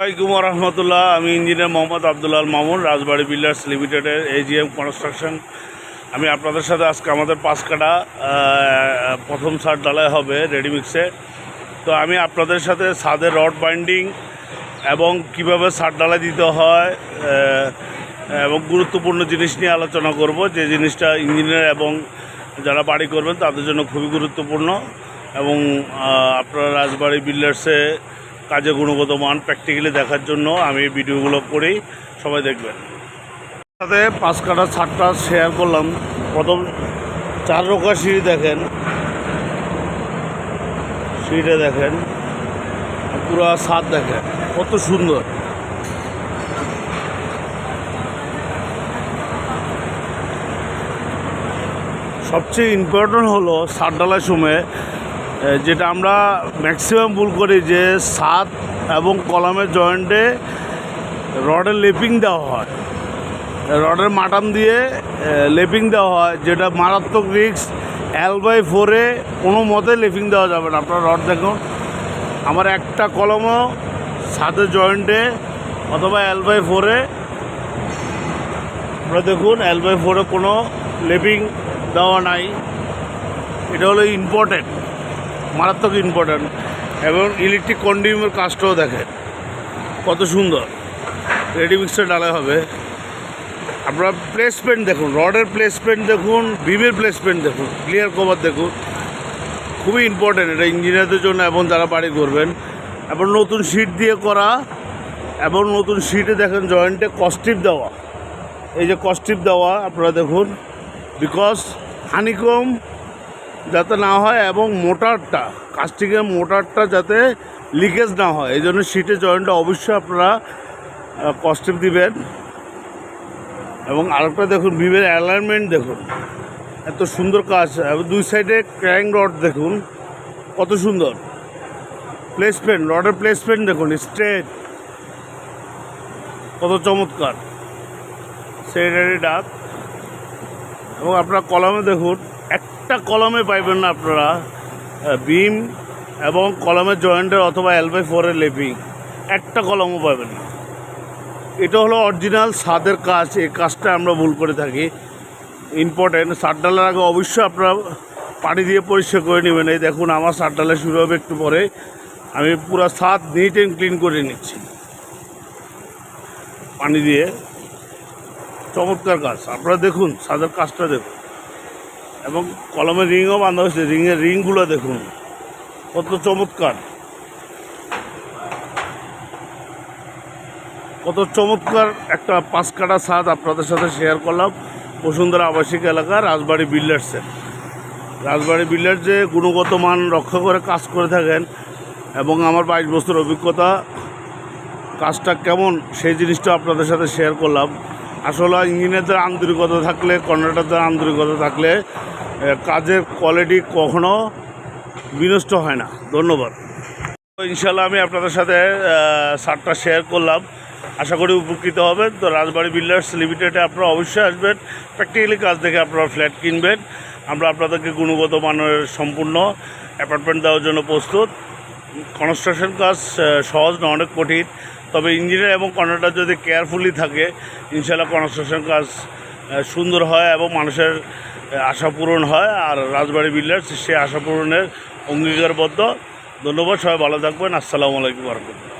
আসসালামাইকুম রহমতুল্লাহ আমি ইঞ্জিনিয়ার মোহাম্মদ আবদুল্লাল মামুন, রাজবাড়ি বিল্ডার্স লিমিটেডের এজিএম কনস্ট্রাকশন আমি আপনাদের সাথে আজকে আমাদের পাঁচ কাটা প্রথম সার ডালাই হবে রেডিমিক্সে। তো আমি আপনাদের সাথে সাদের রড বাইন্ডিং এবং কীভাবে সার ডালাই দিতে হয় এবং গুরুত্বপূর্ণ জিনিস নিয়ে আলোচনা করব। যে জিনিসটা ইঞ্জিনিয়ার এবং যারা বাড়ি করবেন, তাদের জন্য খুবই গুরুত্বপূর্ণ। এবং আপনারা রাজবাড়ি বিল্ডার্সে কাজে গুণগত মান প্র্যাকটিক্যালি দেখার জন্য আমি ভিডিওগুলো করেই সবাই দেখবেন। সাথে পাঁচ কাটা ছাদটা শেয়ার করলাম। প্রথম চার রোকা সিঁড়ি দেখেন। সিঁড়িটা দেখেন। পুরো ছাদ দেখেন। কত সুন্দর। সবচেয়ে ইম্পর্টেন্ট হলো সার ডালার সময় যেটা আমরা ম্যাক্সিমাম ভুল করি যে সাত এবং কলামের জয়েন্টে রডের লেপিং দেওয়া হয়। রডের মাটাম দিয়ে লেপিং দেওয়া হয়, যেটা মারাত্মক রিক্স এল বাই ফোরে কোনো মতে লেপিং দেওয়া যাবে না। আপনার রড দেখুন, আমার একটা কলমও সাথে জয়েন্টে অথবা এল বাই ফোরে আপনারা দেখুন এল বাই ফোরে কোনো লেপিং দেওয়া নাই। এটা হলো ইম্পর্টেন্ট মারাত্মক ইম্পর্ট্যান্ট এবং ইলেকট্রিক কন্ডিউমের কাজটাও দেখেন। কত সুন্দর। রেডি মিক্সচার ডালা হবে। আপনার প্লেসমেন্ট দেখুন, রডের প্লেসমেন্ট দেখুন বিমের প্লেসমেন্ট দেখুন ক্লিয়ার কভার দেখুন। খুবই ইম্পর্ট্যান্ট এটা ইঞ্জিনিয়ারদের জন্য এবং যারা বাড়ি করবেন। এবং নতুন শিট দিয়ে করা এবং নতুন শিটে দেখেন জয়েন্টে কস্টিপ দেওয়া। এই যে কস্টিপ দেওয়া, আপনারা দেখুন। বিকজ হানিকম যাতে না হয় এবং মোটারটা, কাস্টিংয়ের মোটারটা যাতে লিকেজ না হয়। এই জন্য সিটে জয়েন্টটা অবশ্যই আপনারা কস্টিপ দিবেন। এবং আরেকটা দেখুন, বিমের অ্যালাইনমেন্ট দেখুন। এত সুন্দর কাজ। দুই সাইডে ক্র্যাং রড দেখুন। কত সুন্দর। প্লেসমেন্ট রডের প্লেসমেন্ট দেখুন স্ট্রেট কত চমৎকার। সেটারি ডাক। এবং আপনার কলমে দেখুন। একটা কলমে পাইবেন না আপনারা বিম এবং কলমের জয়েন্টের অথবা এলবাই ফোরের লেপিং, একটা কলমও পাবেন না। এটা হলো অরিজিনাল স্বাদের কাজ, এই কাজটা আমরা ভুল করে থাকি। ইম্পর্টেন্ট সার ডালের আগে অবশ্যই আপনারা পানি দিয়ে পরিষ্কার করে নেবেন। এই দেখুন, আমার সার ডালে শুরু হবে একটু পরে। আমি পুরো ছাদ নিট অ্যান্ড ক্লিন করে নিচ্ছি। পানি দিয়ে। চমৎকার কাজ। আপনারা দেখুন, সাদের কাজটা দেখুন। এবং কলমের রিংও বাঁধা হয়েছে। রিংয়ের রিংগুলো দেখুন, কত চমৎকার। কত চমৎকার একটা পাঁচ কাটা ছাদ আপনাদের সাথে শেয়ার করলাম বসুন্ধরা আবাসিক এলাকা, রাজবাড়ি বিল্ডার্সের রাজবাড়ি বিল্ডার্স যে গুণগত মান রক্ষা করে কাজ করে থাকেন এবং আমার বাইশ বছর অভিজ্ঞতা, কাজটা কেমন সেই জিনিসটা আপনাদের সাথে শেয়ার করলাম। আসলে ইঞ্জিনিয়ারদের আন্তরিকতা থাকলে কন্ট্রাক্টরদের আন্তরিকতা থাকলে কাজের কোয়ালিটি কখনো বিনষ্ট হয় না। ধন্যবাদ। ইনশাল্লাহ আমি আপনাদের সাথে সারটা শেয়ার করলাম। আশা করি উপকৃত হবেন। তো রাজবাড়ি বিল্ডার্স লিমিটেডে আপনারা অবশ্যই আসবেন। প্র্যাকটিক্যালি কাজ দেখে আপনারা ফ্ল্যাট কিনবেন। আমরা আপনাদেরকে গুণগত মানের সম্পূর্ণ অ্যাপার্টমেন্ট দেওয়ার জন্য প্রস্তুত। কনস্ট্রাকশন কাজ সহজ না, অনেক কঠিন। তবে ইঞ্জিনিয়ার এবং কন্ট্রাক্টর যদি কেয়ারফুলি থাকে ইনশাল্লাহ কনস্ট্রাকশন কাজ সুন্দর হয় এবং মানুষের আশা পূরণ হয়। আর রাজবাড়ি বিল্ডার্স, সে আশা পূরণের অঙ্গীকারবদ্ধ। ধন্যবাদ, সবাই ভালো থাকবেন। আসসালামু আলাইকুম রহমতুল্লাহ।